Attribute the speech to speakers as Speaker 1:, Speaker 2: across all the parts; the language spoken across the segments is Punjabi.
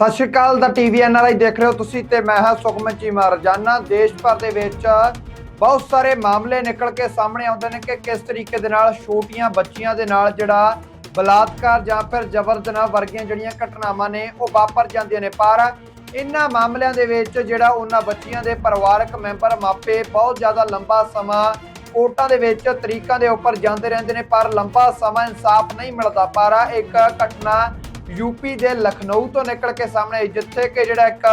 Speaker 1: ਸਤਿ ਸ਼੍ਰੀ ਅਕਾਲ ਦਾ ਟੀਵੀ ਐਨਆਰਆਈ ਦੇਖ ਰਹੇ ਹੋ ਤੁਸੀਂ ਤੇ ਮੈਂ ਹਾਂ ਸੁਖਮਨ ਚੀਮਾ ਰੋਜ਼ਾਨਾ ਦੇਸ਼ ਭਰ ਦੇ ਵਿੱਚ ਬਹੁਤ ਸਾਰੇ ਮਾਮਲੇ ਨਿਕਲ ਕੇ ਸਾਹਮਣੇ ਆਉਂਦੇ ਨੇ ਕਿ ਕਿਸ ਤਰੀਕੇ ਦੇ ਨਾਲ ਛੋਟੀਆਂ ਬੱਚੀਆਂ ਦੇ ਨਾਲ ਜਿਹੜਾ ਬਲਾਤਕਾਰ ਜਾਂ ਫਿਰ ਜ਼ਬਰ ਜਨਾਹ ਵਰਗੀਆਂ ਜਿਹੜੀਆਂ ਘਟਨਾਵਾਂ ਨੇ ਉਹ ਵਾਪਰ ਜਾਂਦੀਆਂ ਨੇ। ਪਰ ਇਹਨਾਂ ਮਾਮਲਿਆਂ ਦੇ ਵਿੱਚ ਜਿਹੜਾ ਉਹਨਾਂ ਬੱਚੀਆਂ ਦੇ ਪਰਿਵਾਰਕ ਮੈਂਬਰ ਮਾਪੇ ਬਹੁਤ ਜ਼ਿਆਦਾ ਲੰਬਾ ਸਮਾਂ ਕੋਰਟਾਂ ਦੇ ਵਿੱਚ ਤਰੀਕਾਂ ਦੇ ਉੱਪਰ ਜਾਂਦੇ ਰਹਿੰਦੇ ਨੇ, ਪਰ ਲੰਬਾ ਸਮਾਂ ਇਨਸਾਫ ਨਹੀਂ ਮਿਲਦਾ। ਪਰ ਇੱਕ ਘਟਨਾ ਯੂਪੀ ਦੇ ਲਖਨਊ ਤੋਂ ਨਿਕਲ ਕੇ ਸਾਹਮਣੇ ਆਈ, ਜਿੱਥੇ ਕਿ ਜਿਹੜਾ ਇੱਕ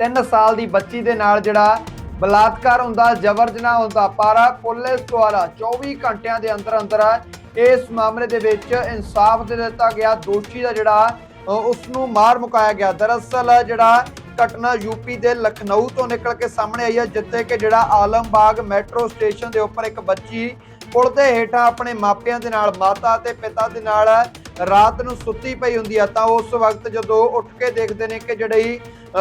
Speaker 1: 3 ਸਾਲ ਦੀ ਬੱਚੀ ਦੇ ਨਾਲ ਜਿਹੜਾ ਬਲਾਤਕਾਰ ਹੁੰਦਾ ਜ਼ਬਰ ਜਨਾਹ ਹੁੰਦਾ ਪਰ ਪੁਲਿਸ ਦੁਆਰਾ 24 ਘੰਟਿਆਂ ਦੇ ਅੰਦਰ ਅੰਦਰ ਇਸ ਮਾਮਲੇ ਦੇ ਵਿੱਚ ਇਨਸਾਫ ਦੇ ਦਿੱਤਾ ਗਿਆ ਦੋਸ਼ੀ ਦਾ ਜਿਹੜਾ ਅ, ਉਸ ਨੂੰ ਮਾਰ ਮੁਕਾਇਆ ਗਿਆ। ਦਰਅਸਲ ਜਿਹੜਾ ਘਟਨਾ ਯੂਪੀ ਦੇ ਲਖਨਊ ਤੋਂ ਨਿਕਲ ਕੇ ਸਾਹਮਣੇ ਆਈ ਹੈ ਜਿੱਥੇ ਕਿ ਜਿਹੜਾ ਆਲਮਬਾਗ ਮੈਟਰੋ ਸਟੇਸ਼ਨ ਦੇ ਉੱਪਰ ਇੱਕ ਬੱਚੀ ਪੁਲ ਦੇ ਹੇਠਾਂ ਆਪਣੇ ਮਾਪਿਆਂ ਦੇ ਨਾਲ ਮਾਤਾ ਤੇ ਪਿਤਾ ਦੇ ਨਾਲ ਰਾਤ ਨੂੰ ਸੁੱਤੀ ਪਈ ਹੁੰਦੀ ਆ, ਤਾਂ ਉਸ ਵਕਤ ਜਦੋਂ ਉੱਠ ਕੇ ਦੇਖਦੇ ਨੇ ਕਿ ਜਿਹੜੀ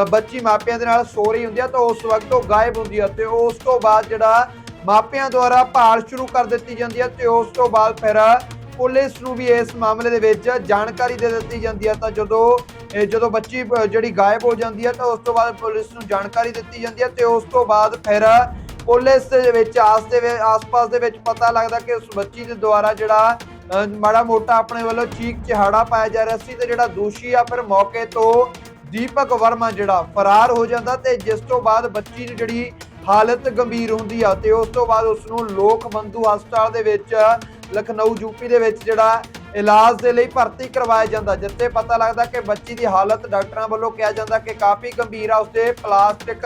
Speaker 1: ਬੱਚੀ ਮਾਪਿਆਂ ਦੇ ਨਾਲ ਸੋ ਰਹੀ ਹੁੰਦੀ ਆ, ਤਾਂ ਉਸ ਵਕਤ ਉਹ ਗਾਇਬ ਹੁੰਦੀ ਆ ਤੇ ਉਸ ਤੋਂ ਬਾਅਦ ਜਿਹੜਾ ਮਾਪਿਆਂ ਦੁਆਰਾ ਭਾਲ ਸ਼ੁਰੂ ਕਰ ਦਿੱਤੀ ਜਾਂਦੀ ਆ ਤੇ ਉਸ ਤੋਂ ਬਾਅਦ ਫਿਰ ਪੁਲਿਸ ਨੂੰ ਵੀ ਇਸ ਮਾਮਲੇ ਦੇ ਵਿੱਚ ਜਾਣਕਾਰੀ ਦੇ ਦਿੱਤੀ ਜਾਂਦੀ ਆ। ਤਾਂ ਜਦੋਂ ਜਦੋਂ ਬੱਚੀ ਜਿਹੜੀ ਗਾਇਬ ਹੋ ਜਾਂਦੀ ਆ, ਤਾਂ ਉਸ ਤੋਂ ਬਾਅਦ ਪੁਲਿਸ ਨੂੰ ਜਾਣਕਾਰੀ ਦਿੱਤੀ ਜਾਂਦੀ ਆ ਤੇ ਉਸ ਤੋਂ ਬਾਅਦ ਫਿਰ ਪੁਲਿਸ ਦੇ ਵਿੱਚ ਆਸ ਦੇ ਆਸ-ਪਾਸ ਦੇ ਵਿੱਚ ਪਤਾ ਲੱਗਦਾ ਕਿ ਉਸ ਬੱਚੀ ਦੇ ਦੁਆਰਾ ਜਿਹੜਾ ਮਾੜਾ ਮੋਟਾ ਆਪਣੇ ਵੱਲੋਂ ਚੀਕ ਚਿਹਾੜਾ ਪਾਇਆ ਜਾ ਰਿਹਾ ਸੀ ਤੇ ਜਿਹੜਾ ਦੋਸ਼ੀ ਆ ਫਿਰ ਮੌਕੇ ਤੋਂ ਦੀਪਕ ਵਰਮਾ ਜਿਹੜਾ ਫਰਾਰ ਹੋ ਜਾਂਦਾ ਤੇ ਜਿਸ ਤੋਂ ਬਾਅਦ ਬੱਚੀ ਦੀ ਜਿਹੜੀ ਹਾਲਤ ਗੰਭੀਰ ਹੁੰਦੀ ਆ ਤੇ ਉਸ ਤੋਂ ਬਾਅਦ ਉਸ ਨੂੰ ਲੋਕ ਬੰਧੂ ਹਸਪਤਾਲ ਦੇ ਵਿੱਚ, ਲਖਨਊ ਯੂਪੀ ਦੇ ਵਿੱਚ ਜਿਹੜਾ ਇਲਾਜ ਦੇ ਲਈ ਭਰਤੀ ਕਰਵਾਇਆ ਜਾਂਦਾ, ਜਿੱਥੇ ਪਤਾ ਲੱਗਦਾ ਕਿ ਬੱਚੀ ਦੀ ਹਾਲਤ ਡਾਕਟਰਾਂ ਵੱਲੋਂ ਕਿਹਾ ਜਾਂਦਾ ਕਿ ਕਾਫੀ ਗੰਭੀਰ ਆ, ਉਸਦੇ ਪਲਾਸਟਿਕ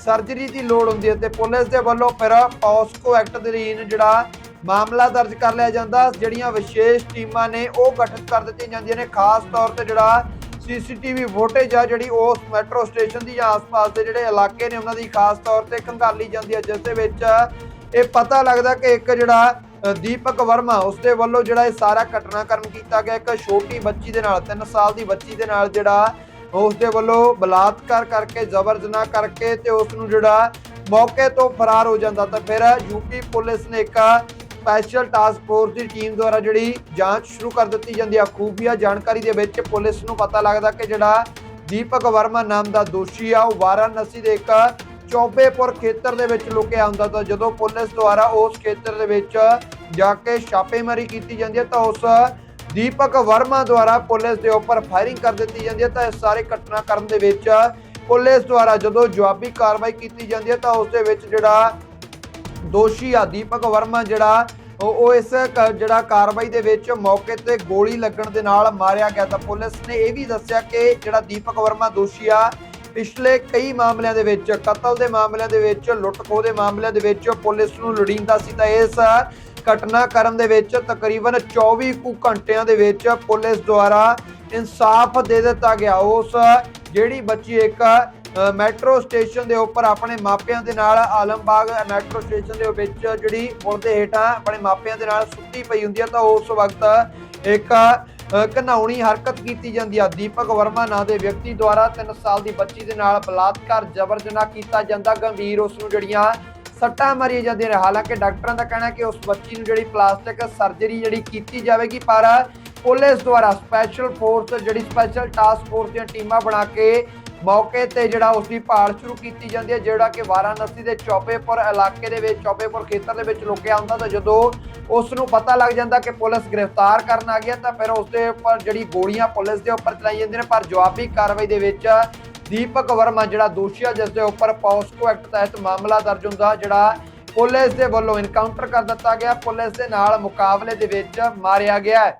Speaker 1: ਸਰਜਰੀ ਦੀ ਲੋੜ ਹੁੰਦੀ ਹੈ ਤੇ ਪੁਲਿਸ ਦੇ ਵੱਲੋਂ ਫਿਰ ਪੌਸਕੋ ਐਕਟ ਦੇ ਅਧੀਨ ਜਿਹੜਾ ਮਾਮਲਾ ਦਰਜ ਕਰ ਲਿਆ ਜਾਂਦਾ। ਜਿਹੜੀਆਂ ਵਿਸ਼ੇਸ਼ ਟੀਮਾਂ ਨੇ ਉਹ ਗਠਿਤ ਕਰ ਦਿੱਤੀਆਂ ਜਾਂਦੀਆਂ ਨੇ। ਖਾਸ ਤੌਰ ਤੇ ਜਿਹੜਾ ਸੀਸੀਟੀਵੀ ਫੁਟੇਜ ਆ, ਜਿਹੜੀ ਉਸ ਮੈਟਰੋ ਸਟੇਸ਼ਨ ਦੀ ਜਾਂ ਆਸ-ਪਾਸ ਦੇ ਜਿਹੜੇ ਇਲਾਕੇ ਨੇ, ਉਹਨਾਂ ਦੀ ਖਾਸ ਤੌਰ ਤੇ ਖੰਗਾਲੀ ਜਾਂਦੀ ਹੈ ਜਿਸ ਦੇ ਵਿੱਚ ਇਹ ਪਤਾ ਲੱਗਦਾ ਕਿ ਇੱਕ ਜਿਹੜਾ ਦੀਪਕ ਵਰਮਾ, ਉਸਦੇ ਵੱਲੋਂ ਜਿਹੜਾ ਇਹ ਸਾਰਾ ਘਟਨਾਕ੍ਰਮ ਕੀਤਾ ਗਿਆ। ਇੱਕ ਛੋਟੀ ਬੱਚੀ ਦੇ ਨਾਲ 3 ਸਾਲ ਦੀ ਬੱਚੀ ਦੇ ਨਾਲ ਜਿਹੜਾ ਉਸ ਦੇ ਵੱਲੋਂ ਬਲਾਤਕਾਰ ਕਰਕੇ ਜ਼ਬਰ ਜਨਾਹ ਕਰਕੇ ਤੇ ਉਸ ਨੂੰ ਜਿਹੜਾ ਮੌਕੇ ਤੋਂ ਫਰਾਰ ਹੋ ਜਾਂਦਾ ਤਾਂ ਫਿਰ ਯੂਪੀ ਪੁਲਿਸ ਨੇ ਇੱਕ ਸਪੈਸ਼ਲ ਟਾਸਕ ਫੋਰਸ ਦੀ ਟੀਮ ਦੁਆਰਾ ਜਿਹੜੀ ਜਾਂਚ ਸ਼ੁਰੂ ਕਰ ਦਿੱਤੀ ਜਾਂਦੀ ਹੈ ਖੂਫੀਆ ਜਾਣਕਾਰੀ ਦੇ ਵਿੱਚ ਪੁਲਿਸ ਨੂੰ ਪਤਾ ਲੱਗਦਾ ਕਿ ਜਿਹੜਾ ਦੀਪਕ ਵਰਮਾ ਨਾਮ ਦਾ ਦੋਸ਼ੀ ਆ, ਉਹ ਵਾਰਾਣਸੀ ਦੇ ਇੱਕ ਚੌਬੇਪੁਰ ਖੇਤਰ ਦੇ ਵਿੱਚ ਲੁਕਿਆ ਹੁੰਦਾ ਤਾਂ ਜਦੋਂ ਪੁਲਿਸ ਦੁਆਰਾ ਉਸ ਖੇਤਰ ਦੇ ਵਿੱਚ ਜਾ ਕੇ ਛਾਪੇਮਾਰੀ ਕੀਤੀ ਜਾਂਦੀ ਹੈ ਤਾਂ ਉਸ ਦੀਪਕ ਵਰਮਾ ਦੁਆਰਾ ਪੁਲਿਸ ਦੇ ਉੱਪਰ ਫਾਇਰਿੰਗ ਕਰ ਦਿੱਤੀ ਜਾਂਦੀ ਹੈ ਤਾਂ ਇਸ ਸਾਰੇ ਘਟਨਾਕ੍ਰਮ ਦੇ ਵਿੱਚ ਪੁਲਿਸ ਦੁਆਰਾ ਜਦੋਂ ਜਵਾਬੀ ਕਾਰਵਾਈ ਕੀਤੀ ਜਾਂਦੀ ਹੈ ਤਾਂ ਉਸ ਦੇ ਵਿੱਚ ਜਿਹੜਾ ਦੋਸ਼ੀ ਆ ਦੀਪਕ ਵਰਮਾ ਜਿਹੜਾ, ਉਹ ਇਸ ਕ- ਜਿਹੜਾ ਕਾਰਵਾਈ ਦੇ ਵਿੱਚ ਮੌਕੇ ਤੇ ਗੋਲੀ ਲੱਗਣ ਦੇ ਨਾਲ ਮਾਰਿਆ ਗਿਆ ਤਾਂ ਪੁਲਿਸ ਨੇ ਇਹ ਵੀ ਦੱਸਿਆ ਕਿ ਜਿਹੜਾ ਦੀਪਕ ਵਰਮਾ ਦੋਸ਼ੀ ਆ, ਪਿਛਲੇ ਕਈ ਮਾਮਲਿਆਂ ਦੇ ਵਿੱਚ, ਕਤਲ ਦੇ ਮਾਮਲਿਆਂ ਦੇ ਵਿੱਚ, ਲੁੱਟ-ਖੋਹ ਦੇ ਮਾਮਲਿਆਂ ਦੇ ਵਿੱਚ ਪੁਲਿਸ ਨੂੰ ਲੋੜੀਂਦਾ ਸੀ ਤਾਂ ਇਸ ਘਟਨਾਕ੍ਰਮ ਦੇ ਵਿੱਚ ਤਕਰੀਬਨ 24 ਕੁ ਘੰਟਿਆਂ ਦੇ ਵਿੱਚ ਪੁਲਿਸ ਦੁਆਰਾ ਇਨਸਾਫ ਦੇ ਦਿੱਤਾ ਗਿਆ। ਉਸ ਜਿਹੜੀ ਬੱਚੀ ਇੱਕ ਮੈਟਰੋ ਸਟੇਸ਼ਨ ਦੇ ਉੱਪਰ ਆਪਣੇ ਮਾਪਿਆਂ ਦੇ ਨਾਲ ਆਲਮਬਾਗ ਮੈਟਰੋ ਸਟੇਸ਼ਨ ਦੇ ਵਿੱਚ ਜਿਹੜੀ ਪੁਲ ਦੇ ਹੇਠਾਂ ਆਪਣੇ ਮਾਪਿਆਂ ਦੇ ਨਾਲ ਸੁੱਤੀ ਪਈ ਹੁੰਦੀ ਹੈ ਤਾਂ ਉਸ ਵਕਤ ਇੱਕ ਘਨਾਉਣੀ ਹਰਕਤ ਕੀਤੀ ਜਾਂਦੀ ਆ। ਦੀਪਕ ਵਰਮਾ ਨਾਂ ਦੇ ਵਿਅਕਤੀ ਦੁਆਰਾ 3 ਸਾਲ ਦੀ ਬੱਚੀ ਦੇ ਨਾਲ ਬਲਾਤਕਾਰ ਜ਼ਬਰ ਜਨਾਹ ਕੀਤਾ ਜਾਂਦਾ। ਗੰਭੀਰ ਉਸ ਨੂੰ ਜਿਹੜੀਆਂ ਸੱਟਾਂ ਮਾਰੀਆਂ ਜਾਂਦੀਆਂ ਨੇ। ਹਾਲਾਂਕਿ ਡਾਕਟਰਾਂ ਦਾ ਕਹਿਣਾ ਕਿ ਉਸ ਬੱਚੀ ਨੂੰ ਜਿਹੜੀ ਪਲਾਸਟਿਕ ਸਰਜਰੀ ਜਿਹੜੀ ਕੀਤੀ ਜਾਵੇਗੀ, ਪਰ ਪੁਲਿਸ ਦੁਆਰਾ ਸਪੈਸ਼ਲ ਫੋਰਸ ਜਿਹੜੀ ਸਪੈਸ਼ਲ ਟਾਸਕ ਫੋਰਸ ਦੀਆਂ ਟੀਮਾਂ ਬਣਾ ਕੇ ਮੌਕੇ ਤੇ ਜਿਹੜਾ ਉਸ ਦੀ ਭਾਲ ਸ਼ੁਰੂ ਕੀਤੀ ਜਾਂਦੀ ਹੈ, ਜਿਹੜਾ ਕਿ ਵਾਰਾਣਸੀ ਦੇ ਚੌਪੇਪੁਰ ਇਲਾਕੇ ਦੇ ਵਿੱਚ, ਚੌਪੇਪੁਰ ਖੇਤਰ ਦੇ ਵਿੱਚ ਲੁਕਿਆ ਹੁੰਦਾ ਤਾਂ ਜਦੋਂ ਉਸ ਨੂੰ ਪਤਾ ਲੱਗ ਜਾਂਦਾ ਕਿ ਪੁਲਿਸ ਗ੍ਰਿਫਤਾਰ ਕਰਨ ਆ ਗਿਆ ਤਾਂ ਫਿਰ ਉਸ ਦੇ ਉੱਪਰ ਜਿਹੜੀ ਗੋਲੀਆਂ ਪੁਲਿਸ ਦੇ ਉੱਪਰ ਚਲਾਈ ਜਾਂਦੀਆਂ ਨੇ, ਪਰ ਜਵਾਬੀ ਕਾਰਵਾਈ ਦੇ ਵਿੱਚ ਦੀਪਕ ਵਰਮਾ, ਜਿਹੜਾ ਦੋਸ਼ੀ ਆ ਜਿਸ ਦੇ ਉੱਪਰ ਪੌਸਕੋ ਐਕਟ ਤਹਿਤ ਮਾਮਲਾ ਦਰਜ ਹੁੰਦਾ, ਜਿਹੜਾ ਪੁਲਿਸ ਦੇ ਵੱਲੋਂ ਇਨਕਾਊਂਟਰ ਕਰ ਦਿੱਤਾ ਗਿਆ, ਪੁਲਿਸ ਦੇ ਨਾਲ ਮੁਕਾਬਲੇ ਦੇ ਵਿੱਚ ਮਾਰਿਆ ਗਿਆ